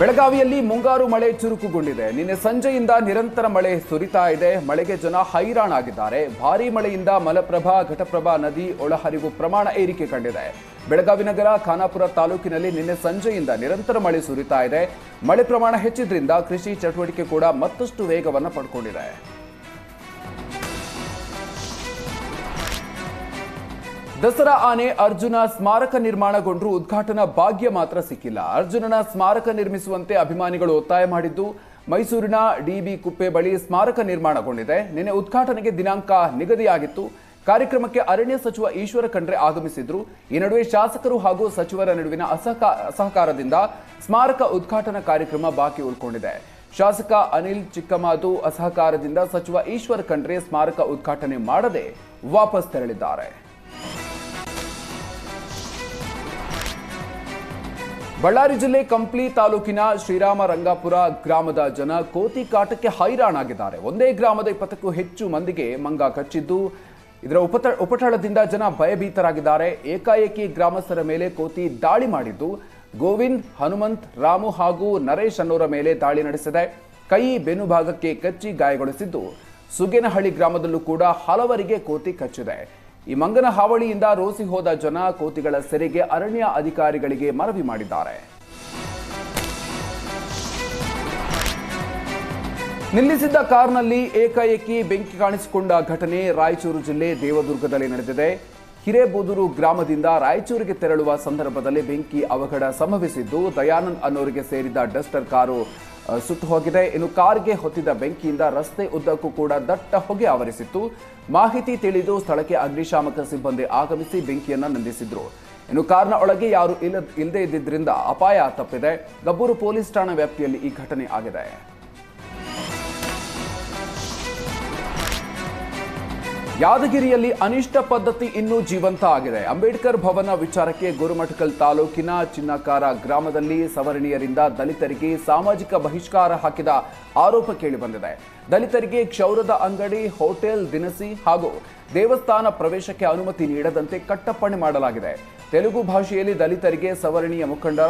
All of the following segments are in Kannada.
ಬೆಳಗಾವಿಯಲ್ಲಿ ಮುಂಗಾರು ಮಳೆ ಚುರುಕುಗೊಂಡಿದೆ. ನಿನ್ನೆ ಸಂಜೆಯಿಂದ ನಿರಂತರ ಮಳೆ ಸುರಿತಾ ಇದೆ. ಮಳೆಗೆ ಜನ ಹೈರಾಣಾಗಿದ್ದಾರೆ. ಭಾರೀ ಮಳೆಯಿಂದ ಮಲಪ್ರಭಾ, ಘಟಪ್ರಭಾ ನದಿ ಒಳಹರಿವು ಪ್ರಮಾಣ ಏರಿಕೆ ಕಂಡಿದೆ. ಬೆಳಗಾವಿ ನಗರ, ಖಾನಾಪುರ ತಾಲೂಕಿನಲ್ಲಿ ನಿನ್ನೆ ಸಂಜೆಯಿಂದ ನಿರಂತರ ಮಳೆ ಸುರಿತಾ ಇದೆ. ಮಳೆ ಪ್ರಮಾಣ ಹೆಚ್ಚಿದ್ರಿಂದ ಕೃಷಿ ಚಟುವಟಿಕೆ ಕೂಡ ಮತ್ತಷ್ಟು ವೇಗವನ್ನು ಪಡ್ಕೊಂಡಿದೆ. ದಸರಾ ಆನೆ ಅರ್ಜುನ ಸ್ಮಾರಕ ನಿರ್ಮಾಣಗೊಂಡ್ರೂ ಉದ್ಘಾಟನಾ ಭಾಗ್ಯ ಮಾತ್ರ ಸಿಕ್ಕಿಲ್ಲ. ಅರ್ಜುನನ ಸ್ಮಾರಕ ನಿರ್ಮಿಸುವಂತೆ ಅಭಿಮಾನಿಗಳು ಒತ್ತಾಯ ಮಾಡಿದ್ದು, ಮೈಸೂರಿನ ಡಿಬಿ ಕುಪ್ಪೆ ಬಳಿ ಸ್ಮಾರಕ ನಿರ್ಮಾಣಗೊಂಡಿದೆ. ನಿನ್ನೆ ಉದ್ಘಾಟನೆಗೆ ದಿನಾಂಕ ನಿಗದಿಯಾಗಿತ್ತು. ಕಾರ್ಯಕ್ರಮಕ್ಕೆ ಅರಣ್ಯ ಸಚಿವ ಈಶ್ವರ ಖಂಡ್ರೆ ಆಗಮಿಸಿದ್ರು. ಈ ನಡುವೆ ಶಾಸಕರು ಹಾಗೂ ಸಚಿವರ ನಡುವಿನ ಅಸಹಕ, ಅಸಹಕಾರದಿಂದ ಸ್ಮಾರಕ ಉದ್ಘಾಟನಾ ಕಾರ್ಯಕ್ರಮ ಬಾಕಿ ಉಳ್ಕೊಂಡಿದೆ. ಶಾಸಕ ಅನಿಲ್ ಚಿಕ್ಕಮಾದು ಅಸಹಕಾರದಿಂದ ಸಚಿವ ಈಶ್ವರ ಖಂಡ್ರೆ ಸ್ಮಾರಕ ಉದ್ಘಾಟನೆ ಮಾಡದೆ ವಾಪಸ್ ತೆರಳಿದ್ದಾರೆ. ಬಳ್ಳಾರಿ ಜಿಲ್ಲೆ ಕಂಪ್ಲಿ ತಾಲೂಕಿನ ಶ್ರೀರಾಮ ರಂಗಾಪುರ ಗ್ರಾಮದ ಜನ ಕೋತಿ ಕಾಟಕ್ಕೆ ಹೈರಾಣಾಗಿದ್ದಾರೆ. ಒಂದೇ ಗ್ರಾಮದ ಇಪ್ಪತ್ತಕ್ಕೂ ಹೆಚ್ಚು ಮಂದಿಗೆ ಮಂಗ ಕಚ್ಚಿದ್ದು, ಇದರ ಉಪತ, ಉಪಟಳದಿಂದ ಜನ ಭಯಭೀತರಾಗಿದ್ದಾರೆ. ಏಕಾಏಕಿ ಗ್ರಾಮಸ್ಥರ ಮೇಲೆ ಕೋತಿ ದಾಳಿ ಮಾಡಿದ್ದು, ಗೋವಿಂದ್, ಹನುಮಂತ್, ರಾಮು ಹಾಗೂ ನರೇಶ್ ಅನ್ನೋರ ಮೇಲೆ ದಾಳಿ ನಡೆಸಿದೆ. ಕೈ ಬೆನ್ನು ಭಾಗಕ್ಕೆ ಕಚ್ಚಿ ಗಾಯಗೊಳಿಸಿದ್ದು, ಸುಗೇನಹಳ್ಳಿ ಗ್ರಾಮದಲ್ಲೂ ಕೂಡ ಹಲವರಿಗೆ ಕೋತಿ ಕಚ್ಚಿದೆ. ಈ ಮಂಗನ ಹಾವಳಿಯಿಂದ ರೋಸಿ ಹೋದ ಜನ ಕೋತಿಗಳ ಸೆರೆಗೆ ಅರಣ್ಯ ಅಧಿಕಾರಿಗಳಿಗೆ ಮನವಿ ಮಾಡಿದ್ದಾರೆ. ನಿಲ್ಲಿಸಿದ್ದ ಕಾರ್ನಲ್ಲಿ ಏಕಾಏಕಿ ಬೆಂಕಿ ಕಾಣಿಸಿಕೊಂಡ ಘಟನೆ ರಾಯಚೂರು ಜಿಲ್ಲೆ ದೇವದುರ್ಗದಲ್ಲಿ ನಡೆದಿದೆ. ಹಿರೇಬೂದೂರು ಗ್ರಾಮದಿಂದ ರಾಯಚೂರಿಗೆ ತೆರಳುವ ಸಂದರ್ಭದಲ್ಲಿ ಬೆಂಕಿ ಅವಘಡ ಸಂಭವಿಸಿದ್ದು, ದಯಾನಂದ್ ಅನ್ನೋರಿಗೆ ಸೇರಿದ ಡಸ್ಟರ್ ಕಾರು ಸುಟ್ಟು ಹೋಗಿದೆ. ಇನ್ನು ಕಾರ್ಗೆ ಹೊತ್ತಿದ ಬೆಂಕಿಯಿಂದ ರಸ್ತೆ ಉದ್ದಕ್ಕೂ ಕೂಡ ದಟ್ಟ ಹೊಗೆ ಆವರಿಸಿತ್ತು. ಮಾಹಿತಿ ತಿಳಿದು ಸ್ಥಳಕ್ಕೆ ಅಗ್ನಿಶಾಮಕ ಸಿಬ್ಬಂದಿ ಆಗಮಿಸಿ ಬೆಂಕಿಯನ್ನ ನಂದಿಸಿದ್ರು. ಇನ್ನು ಕಾರ್ನ ಒಳಗೆ ಯಾರು ಇಲ್ಲ ಇಲ್ಲದೇ ಇದ್ದಿದ್ರಿಂದ ಅಪಾಯ ತಪ್ಪಿದೆ. ಗಬ್ಬೂರು ಪೊಲೀಸ್ ಠಾಣಾ ವ್ಯಾಪ್ತಿಯಲ್ಲಿ ಈ ಘಟನೆ ಆಗಿದೆ. ಯಾದಗಿರಿಯಲ್ಲಿ ಅನಿಷ್ಟ ಪದ್ಧತಿ ಇನ್ನೂ ಜೀವಂತ ಆಗಿದೆ. ಅಂಬೇಡ್ಕರ್ ಭವನ ವಿಚಾರಕ್ಕೆ ಗುರುಮಠಕಲ್ ತಾಲೂಕಿನ ಚಿನ್ನಕಾರ ಗ್ರಾಮದಲ್ಲಿ ಸವರ್ಣೀಯರಿಂದ ದಲಿತರಿಗೆ ಸಾಮಾಜಿಕ ಬಹಿಷ್ಕಾರ ಹಾಕಿದ ಆರೋಪ ಕೇಳಿಬಂದಿದೆ ದಲಿತರಿಗೆ ಕ್ಷೌರದ ಅಂಗಡಿ, ಹೋಟೆಲ್, ದಿನಸಿ ಹಾಗೂ ದೇವಸ್ಥಾನ ಪ್ರವೇಶಕ್ಕೆ ಅನುಮತಿ ನೀಡದಂತೆ ಕಟ್ಟಪ್ಪಣೆ ಮಾಡಲಾಗಿದೆ. ತೆಲುಗು ಭಾಷೆಯಲ್ಲಿ ದಲಿತರಿಗೆ ಸವರ್ಣೀಯ ಮುಖಂಡ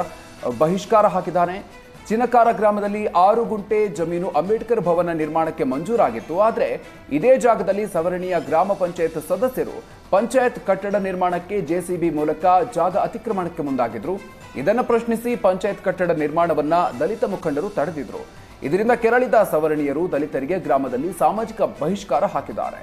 ಬಹಿಷ್ಕಾರ ಹಾಕಿದ್ದಾನೆ. ಚಿನಕಾರ ಗ್ರಾಮದಲ್ಲಿ ಆರು ಗುಂಟೆ ಜಮೀನು ಅಂಬೇಡ್ಕರ್ ಭವನ ನಿರ್ಮಾಣಕ್ಕೆ ಮಂಜೂರಾಗಿತ್ತು. ಆದರೆ ಇದೇ ಜಾಗದಲ್ಲಿ ಸವರ್ಣೀಯ ಗ್ರಾಮ ಪಂಚಾಯತ್ ಸದಸ್ಯರು ಪಂಚಾಯತ್ ಕಟ್ಟಡ ನಿರ್ಮಾಣಕ್ಕೆ ಜೆಸಿಬಿ ಮೂಲಕ ಜಾಗ ಅತಿಕ್ರಮಣಕ್ಕೆ ಮುಂದಾಗಿದ್ರು. ಇದನ್ನು ಪ್ರಶ್ನಿಸಿ ಪಂಚಾಯತ್ ಕಟ್ಟಡ ನಿರ್ಮಾಣವನ್ನ ದಲಿತ ಮುಖಂಡರು ತಡೆದಿದ್ರು. ಇದರಿಂದ ಕೆರಳಿದ ಸವರ್ಣೀಯರು ದಲಿತರಿಗೆ ಗ್ರಾಮದಲ್ಲಿ ಸಾಮಾಜಿಕ ಬಹಿಷ್ಕಾರ ಹಾಕಿದ್ದಾರೆ.